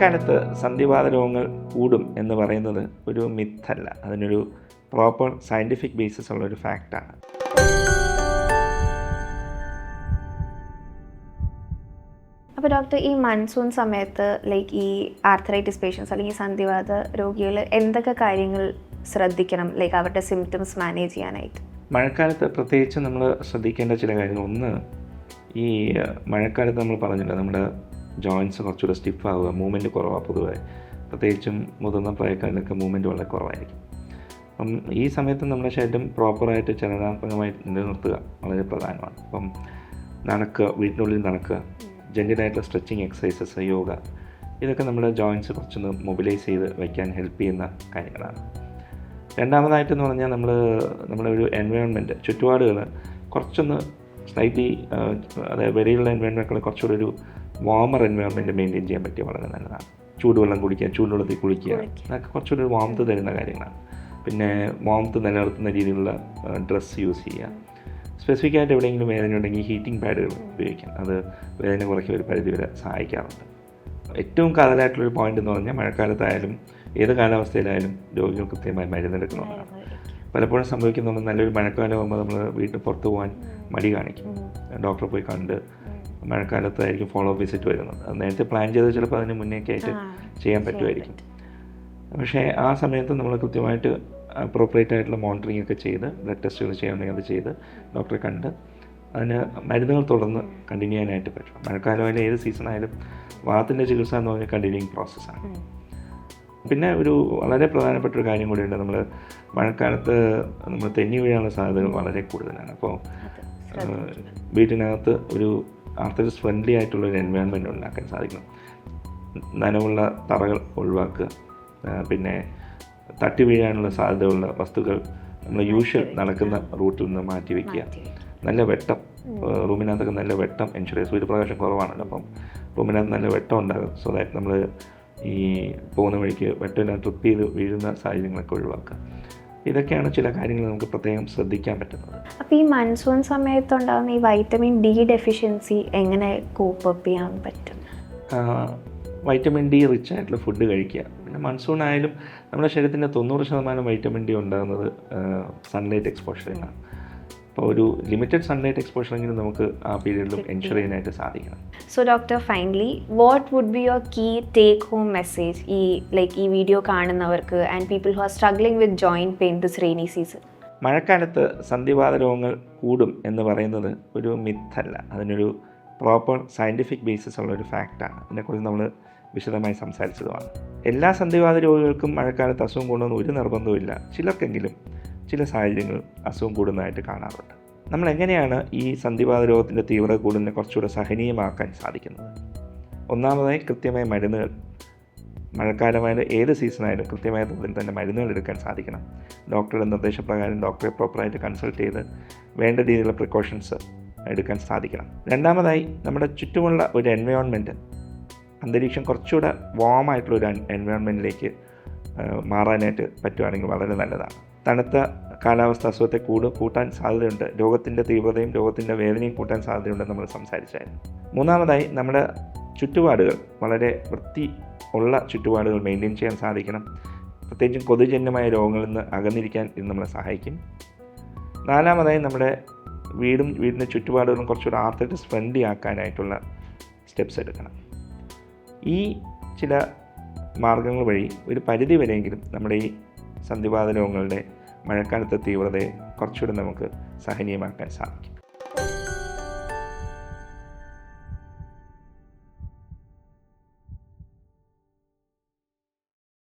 മഴക്കാലത്ത് സന്ധിവാത രോഗങ്ങൾ കൂടും എന്ന് പറയുന്നത് ഒരു മിത്തല്ല അതിനൊരു പ്രോപ്പർ സയന്റിഫിക് ബേസിസ് ഉള്ള ഒരു ഫാക്റ്റാണ് അപ്പോൾ ഡോക്ടർ ഈ മൺസൂൺ സമയത്ത് ലൈക്ക് ഈ ആർത്തറൈറ്റിസ് പേഷ്യൻസ് അല്ലെങ്കിൽ സന്ധിവാത രോഗികൾ എന്തൊക്കെ കാര്യങ്ങൾ ശ്രദ്ധിക്കണം? ലൈക്ക് അവരുടെ സിംറ്റംസ് മാനേജ് ചെയ്യാനായിട്ട്. മഴക്കാലത്ത് പ്രത്യേകിച്ച് നമ്മൾ ശ്രദ്ധിക്കേണ്ട ചില കാര്യങ്ങൾ. ഒന്ന് ഈ മഴക്കാലത്ത് നമ്മൾ പറഞ്ഞില്ല നമ്മുടെ ജോയിൻസ് കുറച്ചുകൂടെ സ്റ്റിഫ് ആവുക മൂവ്മെന്റ് കുറവാണ് പൊതുവെ. പ്രത്യേകിച്ചും മുതിർന്ന പ്രായക്കാരിലൊക്കെ മൂവ്മെന്റ് വളരെ കുറവായിരിക്കും. അപ്പം ഈ സമയത്ത് നമ്മുടെ ശരീരം പ്രോപ്പറായിട്ട് ചലനാത്മകമായി നിലനിർത്തുക വളരെ പ്രധാനമാണ്. അപ്പം നടക്കുക വീട്ടിനുള്ളിൽ നടക്കുക ജെന്റലായിട്ടുള്ള സ്ട്രെച്ചിങ് എക്സസൈസസ് യോഗ ഇതൊക്കെ നമ്മുടെ ജോയിൻസ് കുറച്ചൊന്ന് മൊബിലൈസ് ചെയ്ത് വയ്ക്കാൻ ഹെൽപ്പ് ചെയ്യുന്ന കാര്യങ്ങളാണ്. രണ്ടാമതായിട്ടെന്ന് പറഞ്ഞാൽ നമ്മൾ നമ്മുടെ ഒരു എൻവയോൺമെന്റ് ചുറ്റുപാടുകൾ കുറച്ചൊന്ന് സ്ലൈറ്റ്ലി അതായത് വെളിയിലുള്ള എൻവയോൺമെന്റുകൾ കുറച്ചുകൂടി ഒരു വാമർ എൻവയോൺമെന്റ് മെയിന്റെയിൻ ചെയ്യാൻ പറ്റിയ വളരെ നല്ലതാണ്. ചൂടുവെള്ളം കുടിക്കുക ചൂടുവെള്ളത്തിൽ കുളിക്കുക അതൊക്കെ കുറച്ചുകൂടി വാമത്ത് തരുന്ന കാര്യങ്ങളാണ്. പിന്നെ വാമത്ത് നിലനിർത്തുന്ന രീതിയിലുള്ള ഡ്രസ്സ് യൂസ് ചെയ്യുക. സ്പെസിഫിക് ആയിട്ട് എവിടെയെങ്കിലും വേദന ഉണ്ടെങ്കിൽ ഹീറ്റിംഗ് പാഡുകൾ ഉപയോഗിക്കാം. അത് വേദന കുറയ്ക്കാൻ ഒരു പരിധി വരെ സഹായിക്കാറുണ്ട്. ഏറ്റവും കാതലായിട്ടുള്ളൊരു പോയിന്റ് എന്ന് പറഞ്ഞാൽ മഴക്കാലത്തായാലും ഏത് കാലാവസ്ഥയിലായാലും രോഗികൾ കൃത്യമായി മരുന്നെടുക്കണമെന്നാണ് പലപ്പോഴും സംഭവിക്കുന്നുണ്ട് നല്ലൊരു മഴക്കാലം ആകുമ്പോൾ നമ്മൾ വീട്ടിൽ പുറത്ത് പോകാൻ മടി കാണിക്കും. ഡോക്ടറെ പോയി കണ്ട് മഴക്കാലത്തായിരിക്കും ഫോളോ അപ്പ് വിസിറ്റ് വരുന്നത്. അത് നേരത്തെ പ്ലാൻ ചെയ്ത് ചിലപ്പോൾ അതിന് മുന്നേക്കെ ആയിട്ട് ചെയ്യാൻ പറ്റുമായിരിക്കും. പക്ഷേ ആ സമയത്ത് നമ്മൾ കൃത്യമായിട്ട് അപ്രോപ്രിയേറ്റ് ആയിട്ടുള്ള മോണിറ്ററിംഗ് ഒക്കെ ചെയ്ത് ബ്ലഡ് ടെസ്റ്റുകൾ ചെയ്യാമെങ്കിൽ അത് ചെയ്ത് ഡോക്ടറെ കണ്ട് അതിന് മരുന്നുകൾ തുടർന്ന് കണ്ടിന്യൂ ചെയ്യാനായിട്ട് പറ്റും. മഴക്കാലമായാലും ഏത് സീസണായാലും വാത്തിന്റെ ചികിത്സ എന്ന് പറഞ്ഞാൽ കണ്ടിന്യൂയിങ് പ്രോസസ്സാണ് പിന്നെ ഒരു വളരെ പ്രധാനപ്പെട്ട ഒരു കാര്യം കൂടിയുണ്ട്. നമ്മൾ മഴക്കാലത്ത് നമ്മൾ തെന്നി വീഴാനുള്ള സാധ്യതകൾ വളരെ കൂടുതലാണ്. അപ്പോൾ വീട്ടിനകത്ത് ഒരു ആർത്തഡിസ് ഫ്രണ്ട്ലി ആയിട്ടുള്ള ഒരു എൻവയോൺമെന്റ് ഉണ്ടാക്കാൻ സാധിക്കണം. നനവുള്ള തറകൾ ഒഴിവാക്കുക പിന്നെ തട്ടി വീഴാനുള്ള സാധ്യതയുള്ള വസ്തുക്കൾ നമ്മൾ യൂഷ്വൽ നടക്കുന്ന റൂട്ടിൽ നിന്ന് മാറ്റി വയ്ക്കുക നല്ല വെട്ടം റൂമിനകത്തൊക്കെ നല്ല വെട്ടം എൻഷുർ സൂര്യപ്രകാശം കുറവാണല്ലോ അപ്പം റൂമിനകത്ത് നല്ല വെട്ടം ഉണ്ടാകും. സോ ദാറ്റ് നമ്മൾ ഈ പോകുന്ന വഴിക്ക് വെട്ടമിനകത്ത് ട്രിപ്പ് ചെയ്ത് വീഴുന്ന സാഹചര്യങ്ങളൊക്കെ ഒഴിവാക്കുക. ഇതൊക്കെയാണ് ചില കാര്യങ്ങൾ നമുക്ക് പ്രത്യേകം ശ്രദ്ധിക്കാൻ പറ്റുന്നത്. അപ്പോൾ ഈ മൺസൂൺ സമയത്തുണ്ടാകുന്ന ഈ വൈറ്റമിൻ ഡി ഡെഫിഷ്യൻസി എങ്ങനെ കോപ്പ് അപ്പ് ചെയ്യാൻ പറ്റും? വൈറ്റമിൻ ഡി റിച്ച് ആയിട്ടുള്ള ഫുഡ് കഴിക്കുക. പിന്നെ മൺസൂൺ ആയാലും നമ്മുടെ ശരീരത്തിന്റെ തൊണ്ണൂറ് ശതമാനം വൈറ്റമിൻ ഡി ഉണ്ടാകുന്നത് സൺലൈറ്റ് എക്സ്പോഷറിനാണ് ഒരു ലിമിറ്റഡ് സൺലൈറ്റ് എക്സ്പോഷറെങ്കിലും നമുക്ക് ആ പീരീഡിലും എൻഷുർ ചെയ്യാനായിട്ട് സാധിക്കണം. So doctor finally what would be your key take home message ഈ ലൈക്ക് ഈ വീഡിയോ കാണുന്നവർക്ക് and people who are struggling with joint pain this rainy season മഴക്കാലത്ത് സന്ധിവാത രോഗങ്ങൾ കൂടും എന്ന് പറയുന്നത് ഒരു മിത്തല്ല അതിനൊരു പ്രോപ്പർ സയന്റിഫിക് ബേസിസ് ഉള്ള ഒരു ഫാക്റ്റാണ് അതിനെക്കുറിച്ച് നമ്മൾ വിശദമായി സംസാരിച്ചതുമാണ്. എല്ലാ സന്ധിവാത രോഗികൾക്കും മഴക്കാലത്ത് അസുഖം കൊണ്ടുവന്ന് ഒരു നിർബന്ധവുമില്ല. ചിലർക്കെങ്കിലും ചില സാഹചര്യങ്ങൾ അസുഖം കൂടുന്നതായിട്ട് കാണാറുണ്ട്. നമ്മൾ എങ്ങനെയാണ് ഈ സന്ധിവാത രോഗത്തിന്റെ തീവ്രത കൂടുന്നതിനെ കുറച്ചുകൂടെ സഹനീയമാക്കാൻ സാധിക്കുന്നത്? ഒന്നാമതായി കൃത്യമായ മരുന്നുകൾ. മഴക്കാലമായാലും ഏത് സീസണായാലും കൃത്യമായ തോതിൽ തന്നെ മരുന്നുകൾ എടുക്കാൻ സാധിക്കണം. ഡോക്ടറുടെ നിർദ്ദേശപ്രകാരം ഡോക്ടറെ പ്രോപ്പറായിട്ട് കൺസൾട്ട് ചെയ്ത് വേണ്ട രീതിയിലുള്ള പ്രിക്കോഷൻസ് എടുക്കാൻ സാധിക്കണം. രണ്ടാമതായി നമ്മുടെ ചുറ്റുമുള്ള ഒരു എൻവയോൺമെന്റ് അന്തരീക്ഷം കുറച്ചുകൂടെ വാം ആയിട്ടുള്ള ഒരു എൻവയോൺമെന്റിലേക്ക് മാറാനായിട്ട് പറ്റുവാണെങ്കിൽ വളരെ നല്ലതാണ്. തണുത്ത കാലാവസ്ഥ അസുഖത്തെ കൂട് കൂട്ടാൻ സാധ്യതയുണ്ട്. രോഗത്തിന്റെ തീവ്രതയും രോഗത്തിന്റെ വേദനയും കൂട്ടാൻ സാധ്യതയുണ്ടെന്ന് നമ്മൾ സംസാരിച്ചായിരുന്നു. മൂന്നാമതായി നമ്മുടെ ചുറ്റുപാടുകൾ വളരെ വൃത്തി ഉള്ള ചുറ്റുപാടുകൾ മെയിന്റെയിൻ ചെയ്യാൻ സാധിക്കണം. പ്രത്യേകിച്ചും കൊതുജന്യമായ രോഗങ്ങളിൽ നിന്ന് അകന്നിരിക്കാൻ ഇത് നമ്മളെ സഹായിക്കും. നാലാമതായി നമ്മുടെ വീടും വീടിന്റെ ചുറ്റുപാടുകളും കുറച്ചുകൂടെ ആർത്തറ്റിസ് ഫ്രണ്ട്ലി ആക്കാനായിട്ടുള്ള സ്റ്റെപ്സ് എടുക്കണം. ഈ ചില മാർഗങ്ങൾ വഴി ഒരു പരിധി വരെയെങ്കിലും നമ്മുടെ ഈ സന്ധിവാത രോഗങ്ങളുടെ മഴക്കാലത്തെ തീവ്രതയെ കുറച്ചുകൂടെ നമുക്ക് സഹനീയമാക്കാൻ സാധിക്കും.